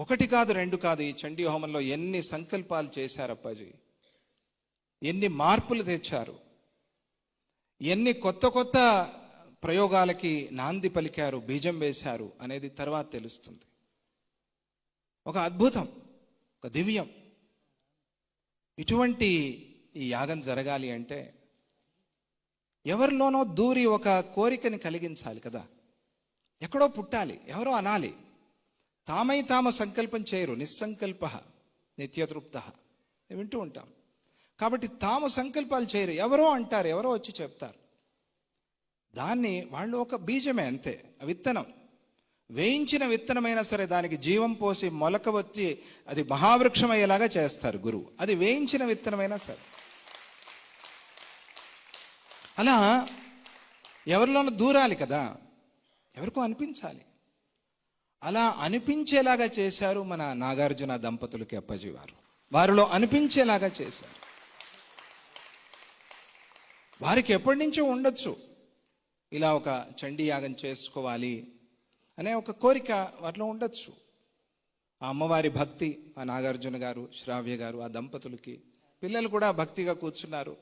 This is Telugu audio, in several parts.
ఒకటి కాదు రెండు కాదు. ఈ చండీ హోమంలో ఎన్ని సంకల్పాలు చేశారు అప్పాజీ? ఎన్ని మార్పులు తెచ్చారు? ఎన్ని కొత్త కొత్త ప్రయోగాలకి నాంది పలికారు బీజం వేశారు అనేది తర్వాత తెలుస్తుంది. ఒక అద్భుతం ఒక దివ్యం. ఇటువంటి ఈ యాగం జరగాలి అంటే ఎవరిలోనో దూరి ఒక కోరికని కలిగించాలి కదా. ఎక్కడో పుట్టాలి ఎవరో అనాలి. తామై తాము సంకల్పం చేయరు నిస్సంకల్ప నిత్యతృప్త. వింటూ ఉంటాం. కాబట్టి తాము సంకల్పాలు చేయరు. ఎవరో అంటారు ఎవరో వచ్చి చెప్తారు. దాన్ని వాళ్ళు ఒక బీజమే అంతే విత్తనం. వేయించిన విత్తనమైనా సరే దానికి జీవం పోసి మొలక వచ్చి అది మహావృక్షం అయ్యేలాగా చేస్తారు గురువు. అది వేయించిన విత్తనమైనా సరే. అలా ఎవరిలోనూ దూరాలి కదా. ఎవరికో అనిపించాలి. అలా అనిపించేలాగా చేశారు మన నాగార్జున దంపతులకి అప్పాజీ వారు వారిలో అనిపించేలాగా చేశారు. వారికి ఎప్పటి నుంచో ఉండొచ్చు. ఇలా ఒక చండీ యాగం చేసుకోవాలి అనే ఒక కోరిక వారిలో ఉండొచ్చు. ఆ అమ్మవారి భక్తి ఆ నాగార్జున గారు శ్రావ్య గారు ఆ దంపతులకి పిల్లలు కూడా భక్తిగా కూర్చున్నారు.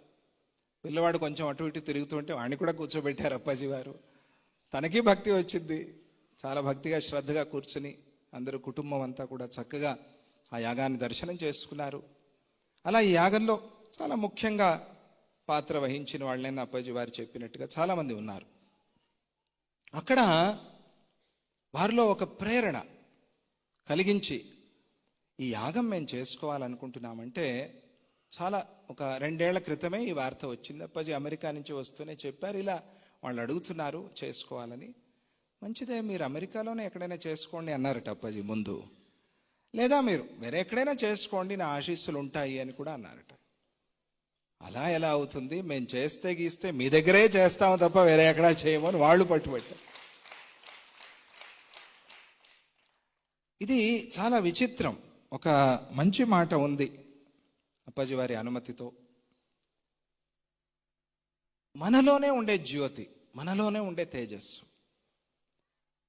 పిల్లవాడు కొంచెం అటు ఇటు తిరుగుతుంటే వాడిని కూడా కూర్చోబెట్టారు అప్పాజీ వారు తనకి భక్తి వచ్చింది. చాలా భక్తిగా శ్రద్ధగా కూర్చుని అందరూ కుటుంబం అంతా కూడా చక్కగా ఆ యాగాన్ని దర్శనం చేసుకున్నారు. అలా ఈ యాగంలో చాలా ముఖ్యంగా పాత్ర వహించిన వాళ్ళని అప్పాజీ వారు చెప్పినట్టుగా చాలామంది ఉన్నారు. అక్కడ వారిలో ఒక ప్రేరణ కలిగించి ఈ యాగం మేము చేసుకోవాలనుకుంటున్నామంటే చాలా ఒక రెండేళ్ళ క్రితమే ఈ వార్త వచ్చింది. అప్పాజీ అమెరికా నుంచి వస్తూనే చెప్పారు ఇలా వాళ్ళు అడుగుతున్నారు చేసుకోవాలని. మంచిదే మీరు అమెరికాలోనే ఎక్కడైనా చేసుకోండి అన్నారట టప్పజీ ముందు. లేదా మీరు వేరే ఎక్కడైనా చేసుకోండి నా ఆశీస్సులు ఉంటాయి అని కూడా అన్నారట. అలా ఎలా అవుతుంది? మేము చేస్తే గీస్తే మీ దగ్గరే చేస్తాము తప్ప వేరే ఎక్కడా చేయమని వాళ్ళు పట్టుబట్టారు. ఇది చాలా విచిత్రం. ఒక మంచి మాట ఉంది అప్పాజీ వారి అనుమతితో. మనలోనే ఉండే జ్యోతి మనలోనే ఉండే తేజస్సు.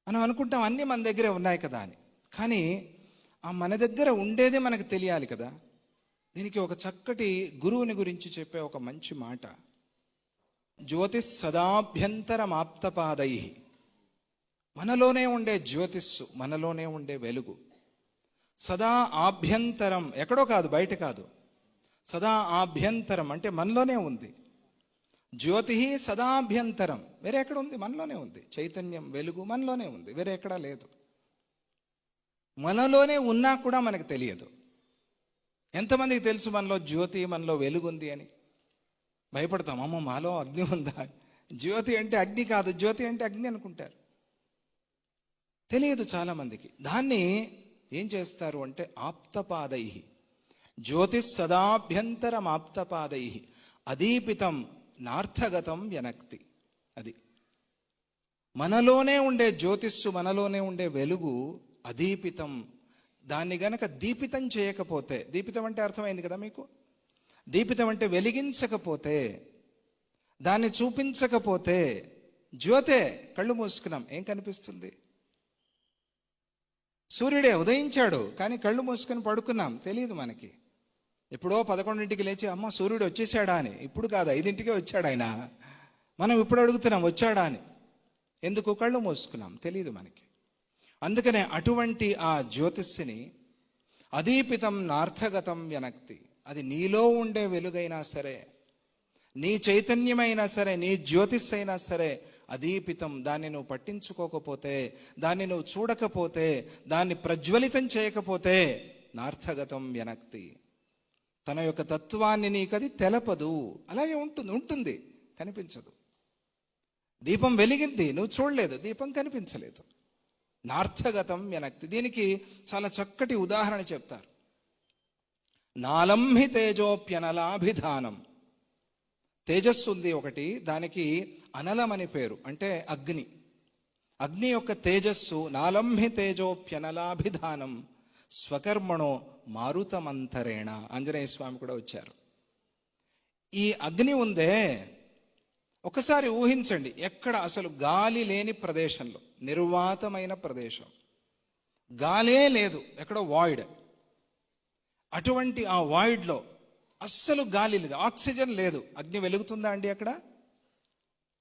మనం అనుకుంటాం అన్నీ మన దగ్గరే ఉన్నాయి కదా అని. కానీ ఆ మన దగ్గర ఉండేదే మనకు తెలియాలి కదా. దీనికి ఒక చక్కటి గురువుని గురించి చెప్పే ఒక మంచి మాట. జ్యోతిష్ సదాభ్యంతరమాప్తపాదై. మనలోనే ఉండే జ్యోతిస్సు మనలోనే ఉండే వెలుగు. సదా ఆభ్యంతరం ఎక్కడో కాదు బయట కాదు. సదా ఆభ్యంతరం అంటే మనలోనే ఉంది. జ్యోతి సదాభ్యంతరం. వేరే ఎక్కడ ఉంది? మనలోనే ఉంది. చైతన్యం వెలుగు మనలోనే ఉంది. వేరే ఎక్కడా లేదు. మనలోనే ఉన్నా కూడా మనకు తెలియదు. ఎంతమందికి తెలుసు మనలో జ్యోతి మనలో వెలుగుంది అని? భయపడతాం. అమ్మ మాలో అగ్ని ఉందా? జ్యోతి అంటే అగ్ని కాదు. జ్యోతి అంటే అగ్ని అనుకుంటారు. తెలియదు చాలామందికి. దాన్ని ఏం చేస్తారు అంటే ఆప్తపాదై. జ్యోతిస్ సదాభ్యంతరం ఆప్తపాదై. అదీపితం నార్థగతం వ్యనక్తి. అది. మనలోనే ఉండే జ్యోతిస్సు మనలోనే ఉండే వెలుగు అదీపితం. దాన్ని గనక దీపితం చేయకపోతే దీపితం అంటే అర్థమైంది కదా మీకు? దీపితం అంటే వెలిగించకపోతే దాన్ని చూపించకపోతే జ్యోతే కళ్ళు మూసుకున్నాం. ఏం కనిపిస్తుంది? సూర్యుడే ఉదయించాడు కానీ కళ్ళు మూసుకొని పడుకున్నాం. తెలియదు మనకి. ఎప్పుడో పదకొండింటికి లేచి అమ్మ సూర్యుడు వచ్చేసాడా అని. ఇప్పుడు కాదు ఐదింటికే వచ్చాడు ఆయన. మనం ఇప్పుడు అడుగుతున్నాం వచ్చాడా అని. ఎందుకు? కళ్ళు మోసుకున్నాం తెలియదు మనకి. అందుకనే అటువంటి ఆ జ్యోతిస్సుని అదీపితం నార్థగతం వెనక్తి అది నీలో ఉండే వెలుగైనా సరే నీ చైతన్యమైనా సరే నీ జ్యోతిస్ అయినా సరే అదీపితం దాన్ని నువ్వు పట్టించుకోకపోతే దాన్ని నువ్వు చూడకపోతే దాన్ని ప్రజ్వలితం చేయకపోతే నార్థగతం వెనక్తి తన యొక్క తత్వాన్ని నీకది తెలపదు. అలాగే ఉంటుంది ఉంటుంది కనిపించదు. దీపం వెలిగింది నువ్వు చూడలేదు దీపం కనిపించలేదు. నార్థగతం వెనక్తి దీనికి చాలా చక్కటి ఉదాహరణ చెప్తారు. నాలంహి తేజోప్యనలాభిధానం. తేజస్సు ఉంది ఒకటి దానికి అనలం అని పేరు అంటే అగ్ని. అగ్ని యొక్క తేజస్సు నాలంహి తేజోప్యనలాభిధానం. స్వకర్మణో మారుతమంతరేణ. ఆంజనేయ స్వామి కూడా వచ్చారు. ఈ అగ్ని ఉందే ఒకసారి ఊహించండి ఎక్కడ అసలు గాలి లేని ప్రదేశంలో నిర్వాతమైన ప్రదేశం. గాలే లేదు ఎక్కడో వాయిడ్. అటువంటి ఆ వాయిడ్లో అస్సలు గాలి లేదు ఆక్సిజన్ లేదు. అగ్ని వెలుగుతుందా అండి అక్కడ?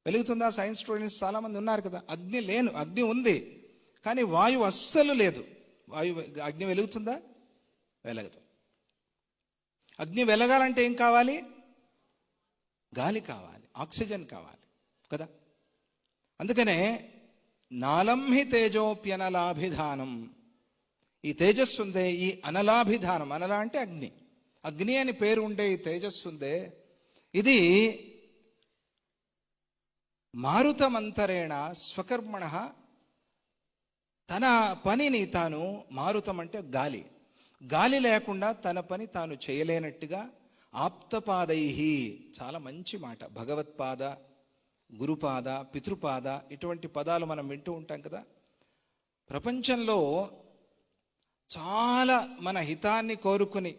వెలుగుతుందా? సైన్స్ స్టూడెంట్స్ చాలామంది ఉన్నారు కదా అగ్ని లేను అగ్ని ఉంది. కానీ వాయువు అస్సలు లేదు. వాయువు అగ్ని వెలుగుతుందా? వెలగదు. అగ్ని వెలగాలంటే ఏం కావాలి? గాలి కావాలి ఆక్సిజన్ కావాలి కదా? అందుకనే నాలంహి తేజోప్యనలాభిధానం. ఈ తేజస్సు ఉందే ఈ అనలాభిధానం. అనల అంటే అగ్ని. అగ్ని అని పేరు ఉండే ఈ తేజస్సు ఉందే ఇది మారుతమంతరేణ స్వకర్మణ తన పనిని తాను మారుతం అంటే గాలి. గాలి లేకుండా తన పని తాను చేయలేనట్టుగా ఆప్తపాదై చాలా మంచి మాట. భగవత్పాద గురుపాద పితృపాద ఇటువంటి పదాలు మనం వింటూ ఉంటాం కదా. ప్రపంచంలో చాలా మన హితాన్ని కోరుకుని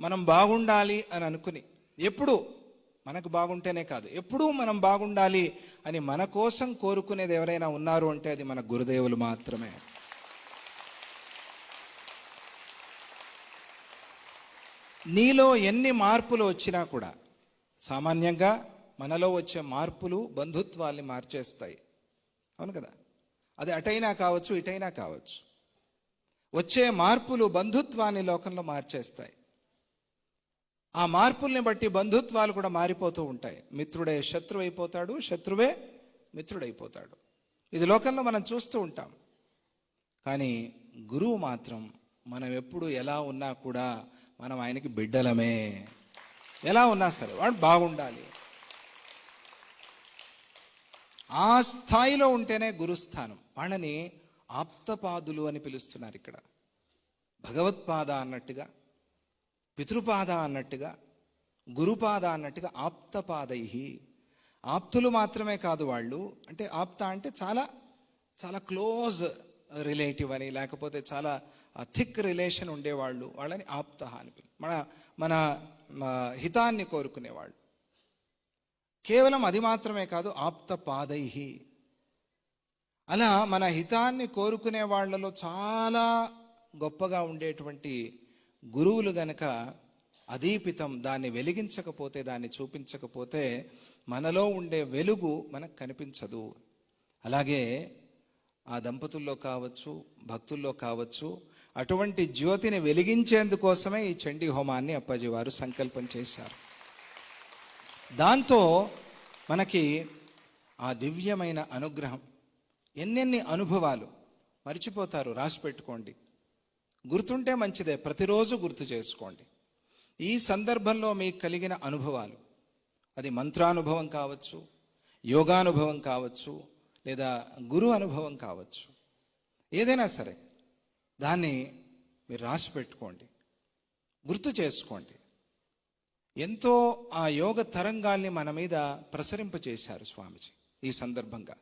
మనం బాగుండాలి అని అనుకుని ఎప్పుడు మనకు బాగుంటేనే కాదు ఎప్పుడూ మనం బాగుండాలి అని మన కోసం కోరుకునేది ఎవరైనా ఉన్నారు అంటే అది మన గురుదేవులు మాత్రమే. నీలో ఎన్ని మార్పులు వచ్చినా కూడా సామాన్యంగా మనలో వచ్చే మార్పులు బంధుత్వాల్ని మార్చేస్తాయి. అవును కదా? అది అటైనా కావచ్చు ఇటైనా కావచ్చు. వచ్చే మార్పులు బంధుత్వాన్ని లోకంలో మార్చేస్తాయి. ఆ మార్పుల్ని బట్టి బంధుత్వాలు కూడా మారిపోతూ ఉంటాయి. మిత్రుడే శత్రువు అయిపోతాడు శత్రువే మిత్రుడైపోతాడు. ఇది లోకంలో మనం చూస్తూ ఉంటాం. కానీ గురువు మాత్రం మనం ఎప్పుడు ఎలా ఉన్నా కూడా మనం ఆయనకి బిడ్డలమే. ఎలా ఉన్నా సరే వాడు బాగుండాలి. ఆ స్థాయిలో ఉంటేనే గురుస్థానం. వాళ్ళని ఆప్తపాదులు అని పిలుస్తున్నారు ఇక్కడ. భగవత్పాద అన్నట్టుగా పితృపాద అన్నట్టుగా గురుపాద అన్నట్టుగా ఆప్తపాదై ఆప్తులు మాత్రమే కాదు వాళ్ళు. అంటే ఆప్త అంటే చాలా చాలా క్లోజ్ రిలేటివ్ అని లేకపోతే చాలా థిక్ రిలేషన్ ఉండేవాళ్ళు వాళ్ళని ఆప్త అని మన మన హితాన్ని కోరుకునేవాళ్ళు. కేవలం అది మాత్రమే కాదు ఆప్త పాదైహి. అలా మన హితాన్ని కోరుకునే వాళ్ళలో చాలా గొప్పగా ఉండేటువంటి గురువులు గనక అదీపితం దాన్ని వెలిగించకపోతే దాన్ని చూపించకపోతే మనలో ఉండే వెలుగు మనకు కనిపించదు. అలాగే ఆ దంపతుల్లో కావచ్చు భక్తుల్లో కావచ్చు అటువంటి జ్యోతిని వెలిగించేందుకోసమే ఈ చండీ హోమాన్ని అప్పాజీ వారు సంకల్పం చేశారు. దాంతో మనకి ఆ దివ్యమైన అనుగ్రహం ఎన్నెన్ని అనుభవాలు మర్చిపోతారు రాసి పెట్టుకోండి. గుర్తుంటే మంచిదే ప్రతిరోజు గుర్తు చేసుకోండి. ఈ సందర్భంలో మీకు కలిగిన అనుభవాలు అది మంత్రానుభవం కావచ్చు యోగానుభవం కావచ్చు లేదా గురు అనుభవం కావచ్చు ఏదైనా సరే దాన్ని మీరు రాసి పెట్టుకోండి. గుర్తు చేసుకోండి. ఎంతో ఆ యోగ తరంగాల్ని మన మీద ప్రసరింపచేశారు స్వామిజీ ఈ సందర్భంగా.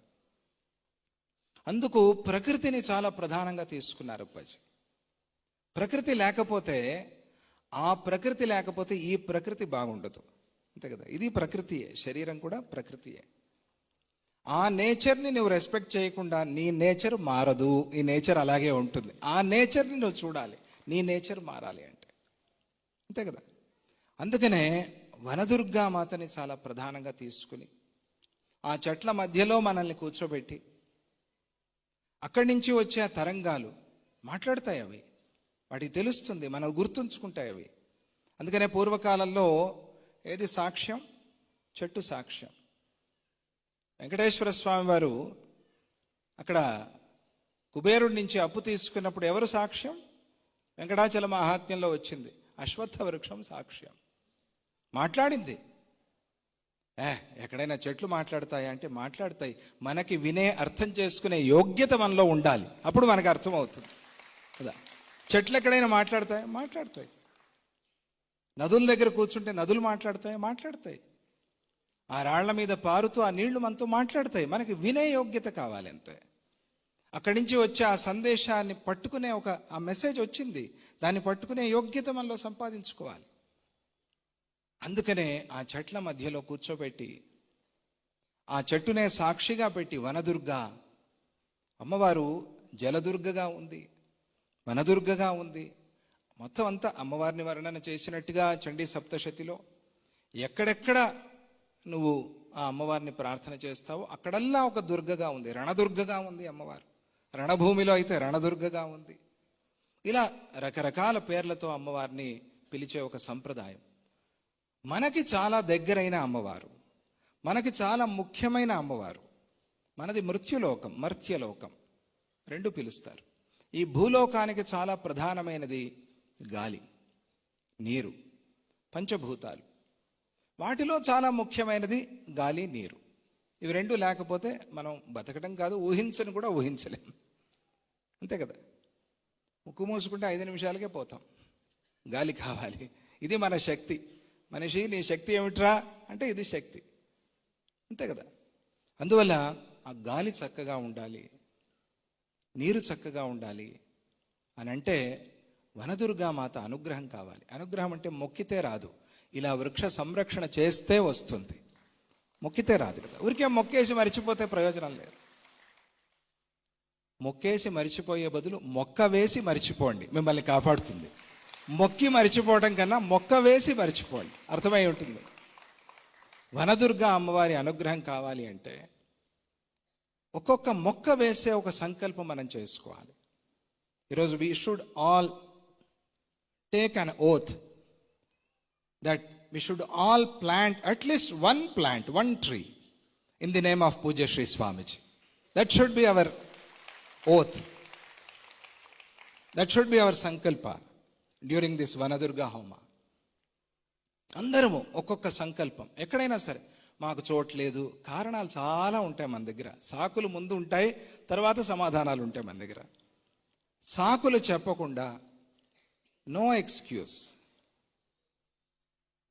అందుకు ప్రకృతిని చాలా ప్రధానంగా తీసుకున్నారు అప్పాజీ. ప్రకృతి లేకపోతే ఆ ప్రకృతి లేకపోతే ఈ ప్రకృతి బాగుండదు. అంతే కదా? ఇది ప్రకృతియే. శరీరం కూడా ప్రకృతియే. ఆ నేచర్ని నువ్వు రెస్పెక్ట్ చేయకుండా నీ నేచర్ మారదు ఈ నేచర్ అలాగే ఉంటుంది. ఆ నేచర్ని నువ్వు చూడాలి. నీ నేచర్ మారాలి అంటే. అంతే కదా? అందుకనే వనదుర్గా మాతని చాలా ప్రధానంగా తీసుకుని ఆ చెట్ల మధ్యలో మనల్ని కూర్చోబెట్టి అక్కడి నుంచి వచ్చే ఆ తరంగాలు మాట్లాడతాయి అవి. వాటికి తెలుస్తుంది మనం గుర్తుంచుకుంటాయి అవి. అందుకనే పూర్వకాలంలో ఏది సాక్ష్యం? చెట్టు సాక్ష్యం. వెంకటేశ్వర స్వామి వారు అక్కడ కుబేరుడి నుంచి అప్పు తీసుకున్నప్పుడు ఎవరు సాక్ష్యం? వెంకటాచల మహాత్మ్యంలో వచ్చింది. అశ్వత్థ వృక్షం సాక్ష్యం. మాట్లాడింది. ఏ ఎక్కడైనా చెట్లు మాట్లాడతాయా అంటే మాట్లాడతాయి. మనకి వినే అర్థం చేసుకునే యోగ్యత మనలో ఉండాలి. అప్పుడు మనకు అర్థమవుతుంది. కదా? చెట్లు ఎక్కడైనా మాట్లాడతాయా? మాట్లాడతాయి. నదుల దగ్గర కూర్చుంటే నదులు మాట్లాడతాయి? మాట్లాడతాయి. ఆ రాళ్ళ మీద పారుతూ ఆ నీళ్ళు మనతో మాట్లాడతాయి. మనకి వినే యోగ్యత కావాలి అంతే. అక్కడి నుంచి వచ్చే ఆ సందేశాన్ని పట్టుకునే ఒక ఆ మెసేజ్ వచ్చింది. దాన్ని పట్టుకునే యోగ్యత మనలో సంపాదించుకోవాలి. అందుకనే ఆ చెట్ల మధ్యలో కూర్చోబెట్టి ఆ చెట్టునే సాక్షిగా పెట్టి వనదుర్గ అమ్మవారు జలదుర్గగా ఉంది వనదుర్గగా ఉంది. మొత్తం అంతా అమ్మవారిని వర్ణన చేసినట్టుగా చండీ సప్తశతిలో ఎక్కడెక్కడ నువ్వు ఆ అమ్మవారిని ప్రార్థన చేస్తావు. అక్కడల్లా ఒక దుర్గగా ఉంది. రణదుర్గగా ఉంది అమ్మవారు. రణభూమిలో అయితే రణదుర్గగా ఉంది. ఇలా రకరకాల పేర్లతో అమ్మవారిని పిలిచే ఒక సంప్రదాయం. మనకి చాలా దగ్గరైన అమ్మవారు. మనకి చాలా ముఖ్యమైన అమ్మవారు. మనది మృత్యులోకం మర్త్యలోకం. రెండు పిలుస్తారు. ఈ భూలోకానికి చాలా ప్రధానమైనది గాలి నీరు పంచభూతాలు. వాటిలో చాలా ముఖ్యమైనది గాలి నీరు. ఇవి రెండు లేకపోతే మనం బతకడం కాదు ఊహించను కూడా ఊహించలేం. అంతే కదా? ముక్కు మూసుకుంటే ఐదు నిమిషాలకే పోతాం. గాలి కావాలి. ఇది మన శక్తి. మనిషి నీ శక్తి ఏమిట్రా? అంటే ఇది శక్తి. అంతే కదా? అందువల్ల ఆ గాలి చక్కగా ఉండాలి. నీరు చక్కగా ఉండాలి. అని అంటే వనదుర్గా మాత అనుగ్రహం కావాలి. అనుగ్రహం అంటే మొక్కితే రాదు. ఇలా వృక్ష సంరక్షణ చేస్తే వస్తుంది. మొక్కితే రాదు కదా. ఊరికే మొక్కేసి మరిచిపోతే ప్రయోజనం లేదు. మొక్కేసి మరిచిపోయే బదులు మొక్క వేసి మరిచిపోండి. మిమ్మల్ని కాపాడుతుంది. మొక్కి మరిచిపోవడం కన్నా మొక్క వేసి మరిచిపోండి. అర్థమై ఉంటుంది. వనదుర్గ అమ్మవారి అనుగ్రహం కావాలి అంటే ఒక్కొక్క మొక్క వేసే ఒక సంకల్పం మనం చేసుకోవాలి. ఈరోజు we should all take an oath that we should all plant at least one plant, one tree in the name of Puja Sri Swamiji. That should be our oath. That should be our sankalpa during this Vanadurga Homa. అందరము ఒక్కొక్క సంకల్పం ఎక్కడైనా సరే మాకు చోట్లేదు కారణాలు చాలా ఉంటాయి మన దగ్గర సాకులు ముందు ఉంటాయి తర్వాత సమాధానాలు ఉంటాయి మన దగ్గర సాకులు చెప్పకుండా no excuse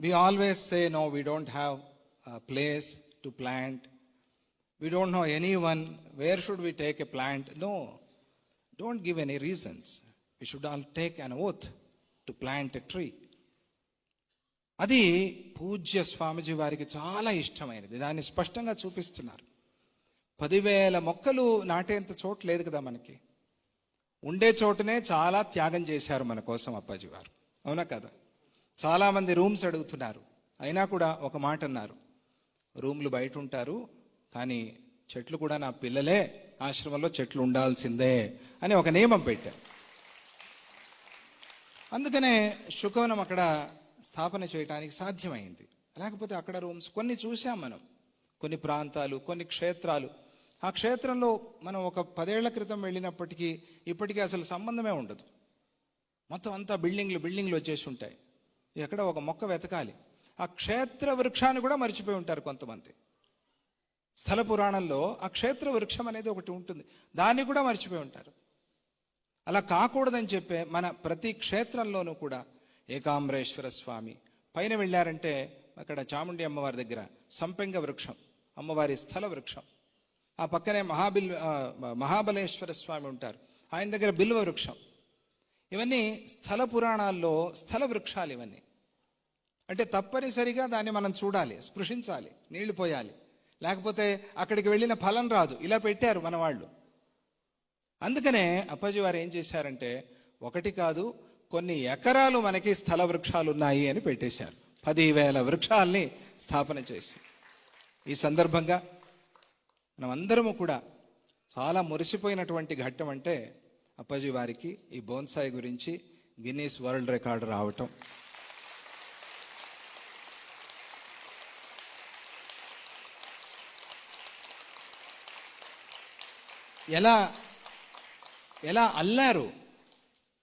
We always say, no, we don't have a place to plant. We don't know anyone. Where should we take a plant? No, don't give any reasons. We should all take an oath to plant a tree. అది పూజ్య స్వామిజీ వారికి చాలా ఇష్టమైనది దాన్ని స్పష్టంగా చూపిస్తున్నారు పదివేల మొక్కలు నాటేంత చోటు లేదు కదా మనకి ఉండే చోటునే చాలా త్యాగం చేశారు మన కోసం అప్పాజీ వారు అవునా కదా చాలామంది రూమ్స్ అడుగుతున్నారు. అయినా కూడా ఒక మాట అన్నారు. రూమ్లు బయట ఉంటారు కానీ చెట్లు కూడా నా పిల్లలే ఆశ్రమంలో చెట్లు ఉండాల్సిందే అని ఒక నియమం పెట్టారు. అందుకనే శుకవనం అక్కడ స్థాపన చేయడానికి సాధ్యమైంది. లేకపోతే అక్కడ రూమ్స్ కొన్ని చూసాం మనం. కొన్ని ప్రాంతాలు కొన్ని క్షేత్రాలు. ఆ క్షేత్రంలో మనం ఒక పదేళ్ళ క్రితం వెళ్ళినప్పటికీ ఇప్పటికీ అసలు సంబంధమే ఉండదు. మొత్తం అంతా బిల్డింగ్లు బిల్డింగ్లు వచ్చేసి ఉంటాయి. ఎక్కడ ఒక మొక్క వెతకాలి. ఆ క్షేత్ర వృక్షాన్ని కూడా మర్చిపోయి ఉంటారు కొంతమంది. స్థల పురాణంలో ఆ క్షేత్ర వృక్షం అనేది ఒకటి ఉంటుంది. దాన్ని కూడా మర్చిపోయి ఉంటారు. అలా కాకూడదని చెప్పే మన ప్రతి క్షేత్రంలోనూ కూడా ఏకాంబరేశ్వర స్వామి పైన వెళ్ళారంటే అక్కడ చాముండి అమ్మవారి దగ్గర సంపెంగ వృక్షం అమ్మవారి స్థల వృక్షం. ఆ పక్కనే మహాబిల్ మహాబలేశ్వర స్వామి ఉంటారు. ఆయన దగ్గర బిల్వ వృక్షం. ఇవన్నీ స్థల పురాణాల్లో స్థల వృక్షాలు ఇవన్నీ. అంటే తప్పనిసరిగా దాన్ని మనం చూడాలి స్పృశించాలి నీళ్ళు పోయాలి. లేకపోతే అక్కడికి వెళ్ళిన ఫలం రాదు. ఇలా పెట్టారు మన వాళ్ళు. అందుకనే అప్పాజీ వారు ఏం చేశారంటే ఒకటి కాదు కొన్ని ఎకరాలు మనకి స్థల వృక్షాలు ఉన్నాయి అని పెట్టేశారు. పదివేల వృక్షాల్ని స్థాపన చేసి. ఈ సందర్భంగా మనం అందరము కూడా చాలా మురిసిపోయినటువంటి ఘట్టం అంటే అప్పాజీ వారికి ఈ బోన్సాయి గురించి గిన్నీస్ వరల్డ్ రికార్డు రావటం. ఎలా ఎలా అల్లారు?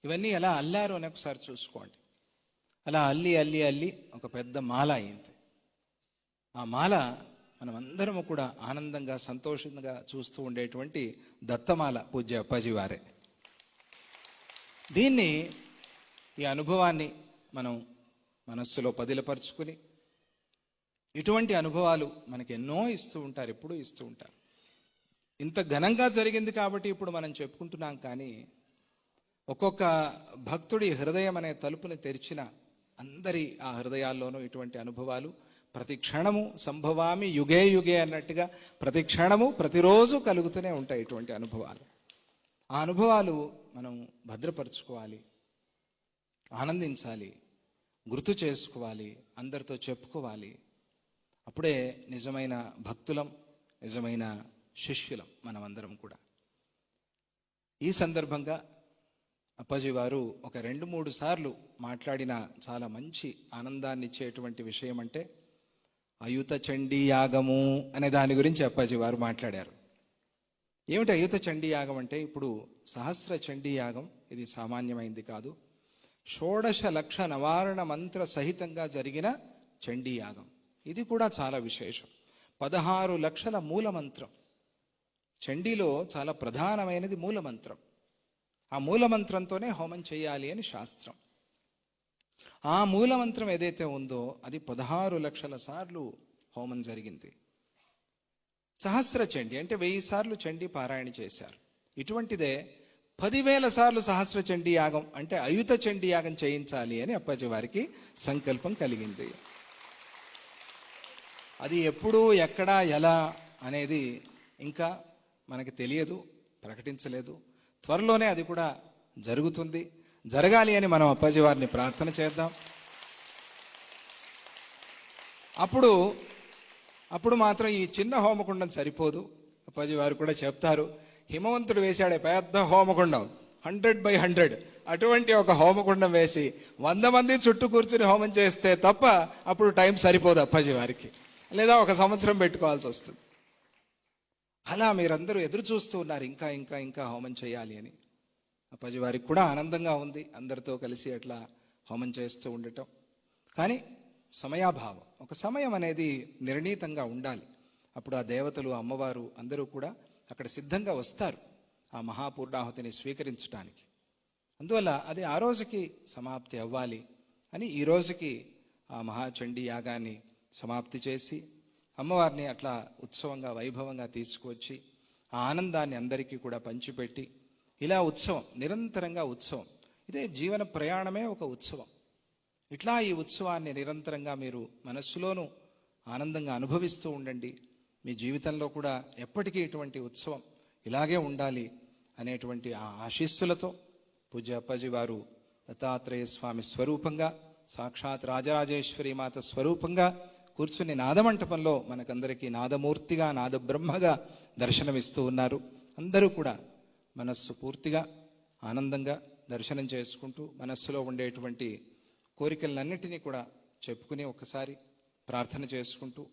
ఇవన్నీ ఎలా అల్లారు అని ఒకసారి చూసుకోండి. అలా అల్లి అల్లి అల్లి ఒక పెద్ద మాల అయింది. ఆ మాల మనమందరము కూడా ఆనందంగా సంతోషంగా చూస్తూ ఉండేటువంటి దత్తమాల పూజ్య అప్పాజీ వారే. దీన్ని ఈ అనుభవాన్ని మనం మనస్సులో పదిలపరుచుకుని ఇటువంటి అనుభవాలు మనకి ఎన్నో ఇస్తూ ఉంటారు ఎప్పుడూ ఇస్తూ ఉంటారు. ఇంత ఘనంగా జరిగింది కాబట్టి ఇప్పుడు మనం చెప్పుకుంటున్నాం కానీ ఒక్కొక్క భక్తుడి హృదయం అనే తలుపుని తెరిచిన అందరి ఆ హృదయాల్లోనూ ఇటువంటి అనుభవాలు ప్రతి క్షణము సంభవామి యుగే యుగే అన్నట్టుగా ప్రతి క్షణము ప్రతిరోజు కలుగుతూనే ఉంటాయి ఇటువంటి అనుభవాలు. ఆ అనుభవాలు మనం భద్రపరచుకోవాలి ఆనందించాలి గుర్తు చేసుకోవాలి అందరితో చెప్పుకోవాలి. అప్పుడే నిజమైన భక్తులం నిజమైన శిష్యులం మనమందరం కూడా. ఈ సందర్భంగా అప్పాజీ వారు ఒక రెండు మూడు సార్లు మాట్లాడిన చాలా మంచి ఆనందాన్ని ఇచ్చేటువంటి విషయం అంటే అయుత చండీ యాగము అనే దాని గురించి అప్పాజీ వారు మాట్లాడారు. ఏమిటి అయుత చండీ యాగం అంటే? ఇప్పుడు సహస్ర చండీ యాగం ఇది సామాన్యమైంది కాదు. షోడశ లక్ష నవారణ మంత్ర సహితంగా జరిగిన చండీ యాగం. ఇది కూడా చాలా విశేషం. పదహారు లక్షల మూల మంత్రం చండీలో చాలా ప్రధానమైనది మూల మంత్రం ఆ మూల మంత్రంతోనే హోమం చేయాలి అని శాస్త్రం. ఆ మూల మంత్రం ఏదైతే ఉందో అది పదహారు లక్షల సార్లు హోమం జరిగింది. సహస్ర చండి అంటే వెయ్యి సార్లు చండి పారాయణ చేశారు. ఇటువంటిదే పదివేల సార్లు సహస్ర చండీ యాగం అంటే అయుత చండీ యాగం చేయించాలి అని అప్పాజీ వారికి సంకల్పం కలిగింది. అది ఎప్పుడు ఎక్కడ ఎలా అనేది ఇంకా మనకి తెలియదు ప్రకటించలేదు. త్వరలోనే అది కూడా జరుగుతుంది. జరగాలి అని మనం అప్పాజీ వారిని ప్రార్థన చేద్దాం. అప్పుడు అప్పుడు మాత్రం ఈ చిన్న హోమకుండం సరిపోదు. అప్పాజీ వారు కూడా చెప్తారు హిమవంతుడు వేశాడే పెద్ద హోమకుండం హండ్రెడ్ బై హండ్రెడ్ అటువంటి ఒక హోమకుండం వేసి వంద మంది చుట్టూ కూర్చుని హోమం చేస్తే తప్ప అప్పుడు టైం సరిపోదు అప్పాజీ వారికి. లేదా ఒక సంవత్సరం పెట్టుకోవాల్సి వస్తుంది. అలా మీరందరూ ఎదురు చూస్తూ ఉన్నారు ఇంకా ఇంకా ఇంకా హోమం చేయాలి అని. అప్పాజీ వారికి కూడా ఆనందంగా ఉంది అందరితో కలిసి అట్లా హోమం చేస్తూ ఉండటం. కానీ సమయాభావం. ఒక సమయం అనేది నిర్ణీతంగా ఉండాలి. అప్పుడు ఆ దేవతలు అమ్మవారు అందరూ కూడా అక్కడ సిద్ధంగా వస్తారు ఆ మహాపూర్ణాహుతిని స్వీకరించడానికి అందువల్ల అది ఆ రోజుకి సమాప్తి అవ్వాలి అని ఈ రోజుకి ఆ మహాచండీ యాగాన్ని సమాప్తి చేసి అమ్మవారిని అట్లా ఉత్సవంగా వైభవంగా తీసుకువచ్చి ఆ ఆనందాన్ని అందరికీ కూడా పంచిపెట్టి ఇలా ఉత్సవం నిరంతరంగా ఉత్సవం. ఇదే జీవన ప్రయాణమే ఒక ఉత్సవం. ఇట్లా ఈ ఉత్సవాన్ని నిరంతరంగా మీరు మనస్సులోనూ ఆనందంగా అనుభవిస్తూ ఉండండి. మీ జీవితంలో కూడా ఎప్పటికీ ఇటువంటి ఉత్సవం ఇలాగే ఉండాలి అనేటువంటి ఆ ఆశీస్సులతో పూజ అప్పాజీ వారు దత్తాత్రేయ స్వామి స్వరూపంగా సాక్షాత్ రాజరాజేశ్వరి మాత స్వరూపంగా కూర్చుని నాదమంటపంలో మనకందరికీ నాదమూర్తిగా నాదబ్రహ్మగా దర్శనమిస్తూ ఉన్నారు. అందరూ కూడా మనస్సు పూర్తిగా ఆనందంగా దర్శనం చేసుకుంటూ మనస్సులో ఉండేటువంటి కోరికలన్నిటినీ కూడా చెప్పుకుని ఒకసారి ప్రార్థన చేసుకుంటూ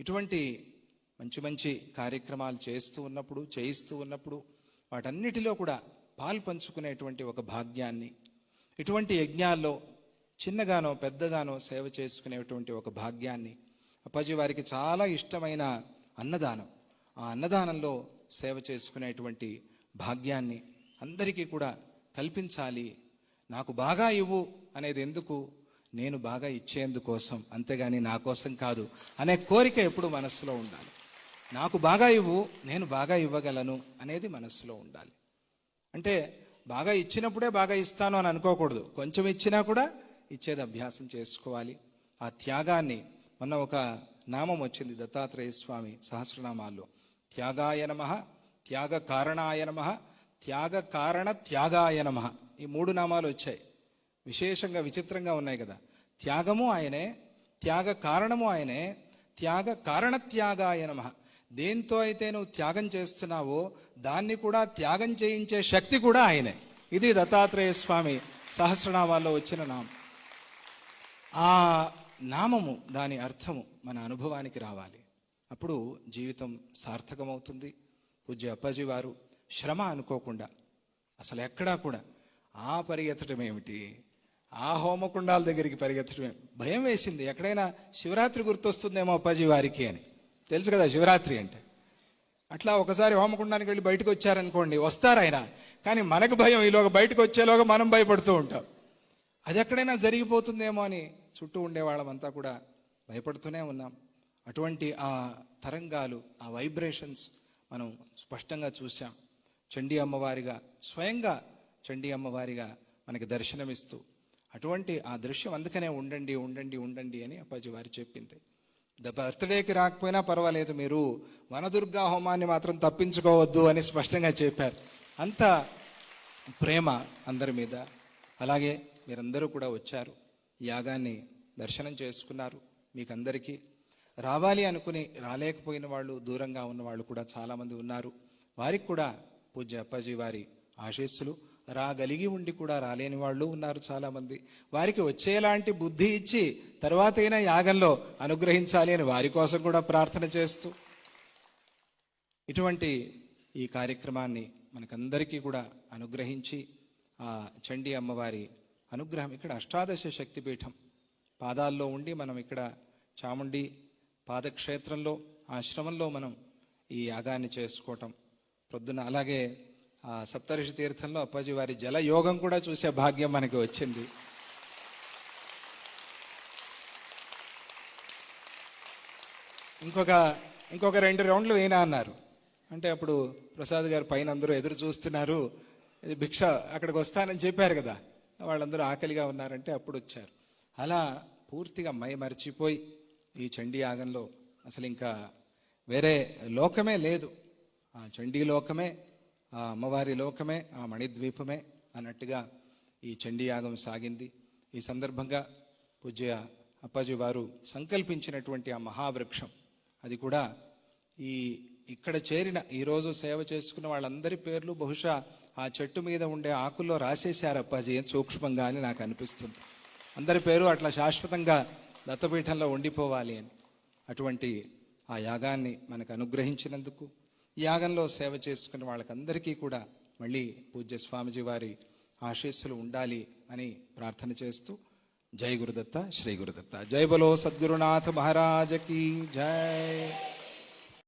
ఇటువంటి మంచి మంచి కార్యక్రమాలు చేస్తూ ఉన్నప్పుడు చేయిస్తూ ఉన్నప్పుడు వాటన్నిటిలో కూడా పాలు పంచుకునేటువంటి ఒక భాగ్యాన్ని ఇటువంటి యజ్ఞాల్లో చిన్నగానో పెద్దగానో సేవ చేసుకునేటువంటి ఒక భాగ్యాన్ని అప్పాజీ వారికి చాలా ఇష్టమైన అన్నదానం. ఆ అన్నదానంలో సేవ చేసుకునేటువంటి భాగ్యాన్ని అందరికీ కూడా కల్పించాలి. నాకు బాగా ఇవ్వు అనేది ఎందుకు? నేను బాగా ఇచ్చేందుకోసం అంతేగాని నా కోసం కాదు అనే కోరిక ఎప్పుడు మనస్సులో ఉండాలి. నాకు బాగా ఇవ్వు నేను బాగా ఇవ్వగలను అనేది మనస్సులో ఉండాలి. అంటే బాగా ఇచ్చినప్పుడే బాగా ఇస్తాను అని అనుకోకూడదు. కొంచెం ఇచ్చినా కూడా ఇచ్చేది అభ్యాసం చేసుకోవాలి. ఆ త్యాగాన్ని మొన్న ఒక నామం వచ్చింది దత్తాత్రేయ స్వామి సహస్రనామాల్లో. త్యాగాయ నమ త్యాగ కారణాయ నమ త్యాగ కారణ త్యాగాయ నమ. ఈ మూడు నామాలు వచ్చాయి. విశేషంగా విచిత్రంగా ఉన్నాయి కదా. త్యాగము ఆయనే త్యాగ కారణము ఆయనే త్యాగ కారణ త్యాగాయ నమ. దేంతో అయితే నువ్వు త్యాగం చేస్తున్నావో దాన్ని కూడా త్యాగం చేయించే శక్తి కూడా ఆయనే. ఇది దత్తాత్రేయ స్వామి సహస్రనామాల్లో వచ్చిన నామం. ఆ నామము దాని అర్థము మన అనుభవానికి రావాలి. అప్పుడు జీవితం సార్థకమవుతుంది. పూజ్య అప్పాజీ వారు శ్రమ అనుకోకుండా అసలు ఎక్కడా కూడా ఆ పరిగెత్తడం ఏమిటి ఆ హోమకుండాల దగ్గరికి పరిగెత్తడమే. భయం వేసింది. ఎక్కడైనా శివరాత్రి గుర్తొస్తుందేమో అప్పాజీ వారికి అని. తెలుసు కదా శివరాత్రి అంటే. అట్లా ఒకసారి హోమకుండానికి వెళ్ళి బయటకు వచ్చారనుకోండి వస్తారు ఆయన. కానీ మనకు భయం ఈలోగా బయటకు వచ్చేలోగా మనం భయపడుతూ ఉంటాం. అది ఎక్కడైనా జరిగిపోతుందేమో అని చుట్టూ ఉండేవాళ్ళమంతా కూడా భయపడుతూనే ఉన్నాం. అటువంటి ఆ తరంగాలు ఆ వైబ్రేషన్స్ మనం స్పష్టంగా చూసాం చండీ అమ్మవారిగా స్వయంగా చండీ అమ్మవారిగా మనకి దర్శనమిస్తూ అటువంటి ఆ దృశ్యం అందుకనే ఉండండి ఉండండి ఉండండి అని అప్పాజీ వారు చెప్పింది. ద బర్త్డేకి రాకపోయినా పర్వాలేదు మీరు వనదుర్గా హోమాన్ని మాత్రం తప్పించుకోవద్దు అని స్పష్టంగా చెప్పారు. అంత ప్రేమ అందరి మీద. అలాగే మీరందరూ కూడా వచ్చారు యాగాన్ని దర్శనం చేసుకున్నారు మీకందరికీ. రావాలి అనుకుని రాలేకపోయిన వాళ్ళు దూరంగా ఉన్న వాళ్ళు కూడా చాలామంది ఉన్నారు. వారికి కూడా పూజ్య అప్పాజీ వారి ఆశీస్సులు. రాగలిగి ఉండి కూడా రాలేని వాళ్ళు ఉన్నారు చాలామంది. వారికి వచ్చేలాంటి బుద్ధి ఇచ్చి తర్వాత అయినా యాగంలో అనుగ్రహించాలి అని వారి కోసం కూడా ప్రార్థన చేస్తూ. ఇటువంటి ఈ కార్యక్రమాన్ని మనకందరికీ కూడా అనుగ్రహించి ఆ చండీ అమ్మవారి అనుగ్రహం. ఇక్కడ అష్టాదశ శక్తిపీఠం. పాదాల్లో ఉండి మనం ఇక్కడ చాముండి పాదక్షేత్రంలో ఆశ్రమంలో మనం ఈ యాగాన్ని చేసుకోవటం. ప్రొద్దున అలాగే ఆ సప్తర్షి తీర్థంలో అప్పాజీ వారి జలయోగం కూడా చూసే భాగ్యం మనకి వచ్చింది. ఇంకొక ఇంకొక రెండు రౌండ్లు వేయినా అన్నారు. అంటే అప్పుడు ప్రసాద్ గారు పైన అందరూ ఎదురు చూస్తున్నారు. ఇది భిక్ష అక్కడికి వస్తానని చెప్పారు కదా. వాళ్ళందరూ ఆకలిగా ఉన్నారంటే అప్పుడు వచ్చారు. అలా పూర్తిగా మై మర్చిపోయి ఈ చండీ యాగంలో అసలు ఇంకా వేరే లోకమే లేదు. ఆ చండీ లోకమే ఆ అమ్మవారి లోకమే ఆ మణిద్వీపమే అన్నట్టుగా ఈ చండీయాగం సాగింది. ఈ సందర్భంగా పూజ్య అప్పాజీ వారు సంకల్పించినటువంటి ఆ మహావృక్షం అది కూడా ఈ ఇక్కడ చేరిన ఈరోజు సేవ చేసుకున్న వాళ్ళందరి పేర్లు బహుశా ఆ చెట్టు మీద ఉండే ఆకుల్లో రాసేశారు అప్పాజీ సూక్ష్మంగా అని నాకు అనిపిస్తుంది. అందరి పేరు అట్లా శాశ్వతంగా దత్తపీఠంలో ఉండిపోవాలి అని. అటువంటి ఆ యాగాన్ని మనకు అనుగ్రహించినందుకు యాగంలో సేవ చేసుకున్న వాళ్ళకందరికీ కూడా మళ్ళీ పూజ్య స్వామిజీ వారి ఆశీస్సులు ఉండాలి అని ప్రార్థన చేస్తూ జై గురుదత్త శ్రీ గురుదత్త. జై బలో సద్గురునాథ మహారాజకి జై.